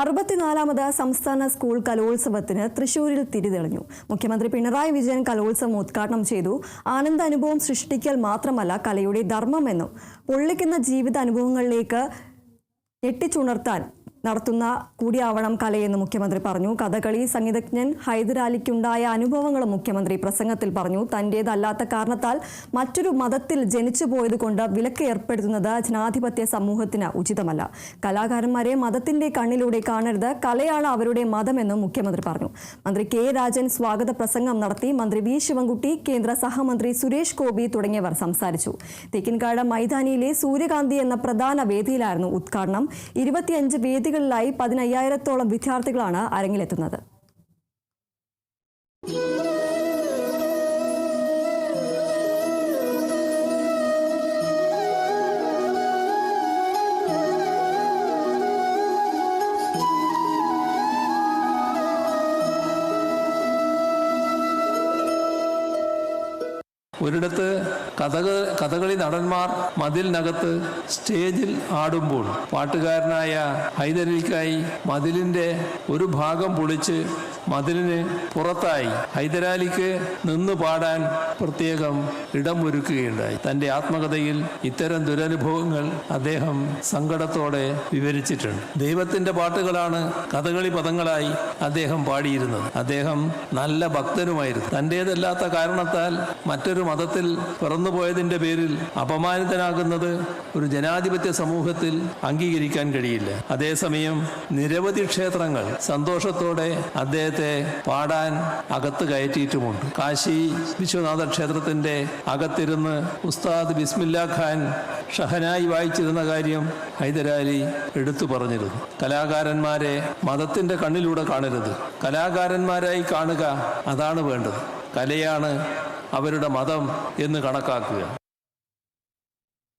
അറുപത്തിനാലാമത് സംസ്ഥാന സ്കൂൾ കലോത്സവത്തിന് തൃശൂരിൽ തിരിതെളിഞ്ഞു. മുഖ്യമന്ത്രി പിണറായി വിജയൻ കലോത്സവം ഉദ്ഘാടനം ചെയ്തു. ആനന്ദ അനുഭവം സൃഷ്ടിക്കൽ മാത്രമല്ല കലയുടെ ധർമ്മമെന്നും പൊള്ളിക്കുന്ന ജീവിത അനുഭവങ്ങളിലേക്ക് ഞെട്ടിച്ചുണർത്താൻ നടത്തുന്ന കൂടിയാവണം കലയെന്ന് മുഖ്യമന്ത്രി പറഞ്ഞു. കഥകളി സംഗീതജ്ഞൻ ഹൈദരാലിക്കുണ്ടായ അനുഭവങ്ങളും മുഖ്യമന്ത്രി പ്രസംഗത്തിൽ പറഞ്ഞു. തന്റേതല്ലാത്ത കാരണത്താൽ മറ്റൊരു മതത്തിൽ ജനിച്ചു പോയതുകൊണ്ട് വിലക്ക് ഏർപ്പെടുത്തുന്നത് ജനാധിപത്യ സമൂഹത്തിന് ഉചിതമല്ല. കലാകാരന്മാരെ മതത്തിന്റെ കണ്ണിലൂടെ കാണരുത് കലയാണ് അവരുടെ മതമെന്നും മുഖ്യമന്ത്രി പറഞ്ഞു. മന്ത്രി കെ രാജൻ സ്വാഗത പ്രസംഗം നടത്തി മന്ത്രി വി ശിവൻകുട്ടി കേന്ദ്ര സഹമന്ത്രി സുരേഷ് ഗോപി തുടങ്ങിയവർ സംസാരിച്ചു. തേക്കിൻകാട് മൈതാനിയിലെ സൂര്യകാന്തി എന്ന പ്രധാന വേദിയിലായിരുന്നു ഉദ്ഘാടനം. ഇരുപത്തിയഞ്ച് വേദികളിലായി പതിനയ്യായിരത്തോളം വിദ്യാർത്ഥികളാണ് അരങ്ങിലെത്തുന്നത് ഒരിടത്ത് കഥക കഥകളി നടന്മാർ മതിലിനകത്ത് സ്റ്റേജിൽ ആടുമ്പോൾ പാട്ടുകാരനായ ഹൈദരലിക്കായി മതിലിന്റെ ഒരു ഭാഗം പൊളിച്ച് മതിലിന് പുറത്തായി ഹൈദരാലിക്ക് നിന്ന് പാടാൻ പ്രത്യേകം ഇടം ഒരുക്കുകയുണ്ടായി തന്റെ ആത്മകഥയിൽ ഇത്തരം ദുരനുഭവങ്ങൾ അദ്ദേഹം സങ്കടത്തോടെ വിവരിച്ചിട്ടുണ്ട്. ദൈവത്തിന്റെ പാട്ടുകളാണ് കഥകളി പദങ്ങളായി അദ്ദേഹം പാടിയിരുന്നത്. അദ്ദേഹം നല്ല ഭക്തനുമായിരുന്നു. തന്റേതല്ലാത്ത കാരണത്താൽ മറ്റൊരു മതത്തിൽ പിറന്നുപോയതിന്റെ പേരിൽ അപമാനിതനാകുന്നത് ഒരു ജനാധിപത്യ സമൂഹത്തിൽ അംഗീകരിക്കാൻ കഴിയില്ല. അതേസമയം നിരവധി ക്ഷേത്രങ്ങൾ സന്തോഷത്തോടെ അദ്ദേഹത്തെ പാടാൻ അകത്ത് കയറ്റിയിട്ടുമുണ്ട്. കാശി വിശ്വനാഥ ക്ഷേത്രത്തിന്റെ അകത്തിരുന്ന് ഉസ്താദ് ബിസ്മില്ല ഖാൻ ഷഹനായി വായിച്ചിരുന്ന കാര്യം ഹൈദരാലി എടുത്തു പറഞ്ഞിരുന്നു. കലാകാരന്മാരെ മതത്തിന്റെ കണ്ണിലൂടെ കാണരുത്. കലാകാരന്മാരായി കാണുക അതാണ് വേണ്ടത്. കലയാണ് അവരുടെ മതം എന്ന് കണക്കാക്കുക.